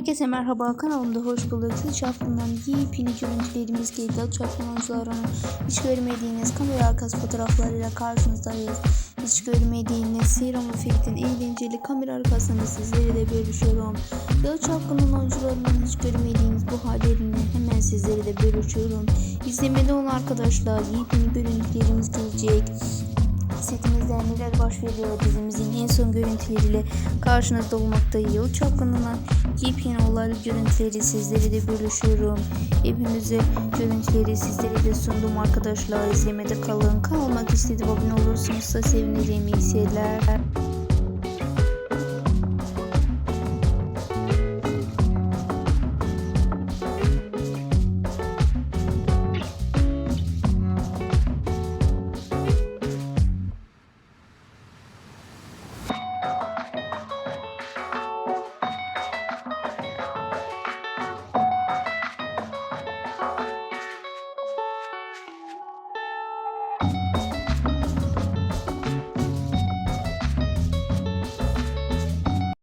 Herkese merhaba kanalımda hoş bulduk. Siz çapkından yepyeni görüntülerimiz geldi. Çapkın oyuncuların hiç görmediğiniz kamera arkası fotoğraflarıyla karşınızdayız. Hiç görmediğiniz serum efektin eğlenceli kamera arkasını sizlere de bölüşüyorum. Yalı Çapkın'ın oyuncularının hiç görmediğiniz bu hallerini hemen sizlere de bölüşüyorum. İzlemede olan arkadaşlar yepyeni görüntülerimiz gelecek setimizde neler baş veriyor dizimizin en son görüntüleriyle karşınızda olmaktayım. Yıl çapkınından yepyeni olaylı görüntüleri sizlere de bölüşüyorum. Hepinize görüntüleri sizlere de sundum arkadaşlar. İzlemede kalın. Kalmak istedi abone olursunuz da sevinirim. İyi seyirler.